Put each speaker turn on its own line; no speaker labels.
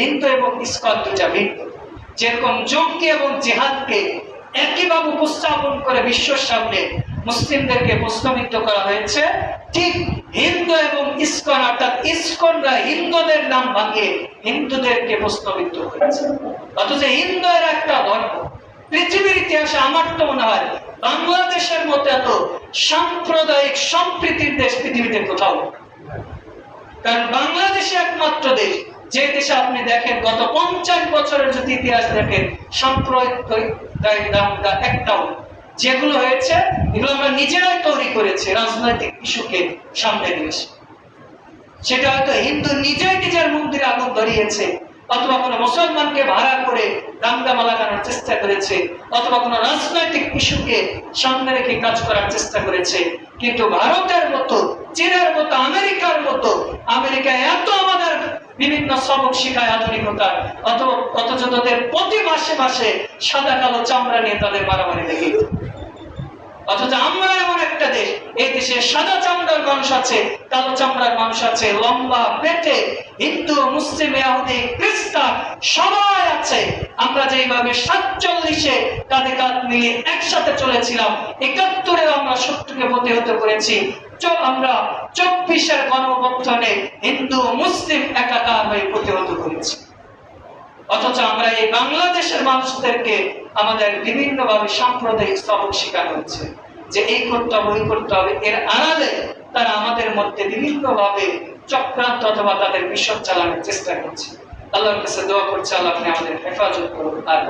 হিন্দু এবং ইস্কন দুটা ভিন্ন যেরকম জঙ্গি এবং জেহাদকে একইভাবে উপস্থাপন করে বিশ্বের সামনে মুসলিমদেরকে প্রশ্নবিদ্ধ করা হয়েছে, ঠিক হিন্দু এবং ইস্কন, অর্থাৎ ইস্কনরা হিন্দুদের নাম ভাঙিয়ে হিন্দুদেরকে প্রশ্নবিদ্ধ করেছে। অথচ হিন্দু এর একটা ধর্ম। পৃথিবীর ইতিহাসে আমার তো মনে হয় বাংলাদেশের মতো এত সাম্প্রদায়িক সম্প্রীতির দেশ পৃথিবীতে কোথাও কারণ বাংলাদেশে একমাত্র দেশ। যে দেশে আপনি দেখেন, গত পঞ্চাশ বছরের যদি ইতিহাস দেখেন একটাও যেগুলো হয়েছে, এগুলো আমরা নিজেরাই তৈরি করেছি রাজনৈতিক ইস্যুকে সামনে নিয়ে সেটা হয়তো হিন্দু নিজেই নিজের মন্দিরে আগুন ধরিয়েছে, অথবা কোনো মুসলমানকে ভাড়া করে দাঙ্গা লাগানোর চেষ্টা করেছে, অথবা কোনো রাজনৈতিক ইস্যুকে সামনে রেখে কাজ করার চেষ্টা করেছে। কিন্তু ভারতের মতো, চীনের মতো, আমেরিকার মতো, আমেরিকা এত বিভিন্ন সবক শিখায় আধুনিকতার অথবা অথচ তাদের প্রতি মাসে মাসে সাদা কালো চামড়া নিয়ে তাদের মারামারি দেখি। অথচ আমরা এমন একটা দেশ, এই দেশে সাদা চামড়ার মানুষ আছে, কালো চামড়ার মানুষ আছে, লম্বা পেটে হিন্দু, মুসলিম ইহুদি খ্রিস্টান সবাই আছে। আমরা যেইভাবে সাতচল্লিশে কাঁধে কাঁধ মিলিয়ে একসাথে চলেছিলাম একাত্তরে আমরা শত্রুকে প্রতিহত করেছি। আমরা চব্বিশের গণঅভ্যুত্থানে হিন্দু, মুসলিম একাকার হয়ে প্রতিহত করেছি। অথচ আমরা এই বাংলাদেশের মানুষদেরকে আমাদের বিভিন্ন ভাবে সাম্প্রদায়িক স্তবক শেখানো হচ্ছে। যে এই করতে হবে, ওই করতে হবে, এর আড়ালে তারা আমাদের মধ্যে বিভিন্নভাবে চক্রান্ত অথবা তাদের মিশন চালানোর চেষ্টা করছে। আল্লাহর কাছে দোয়া করছে, আল্লাহ আপনি আমাদের হেফাজত করুন, আর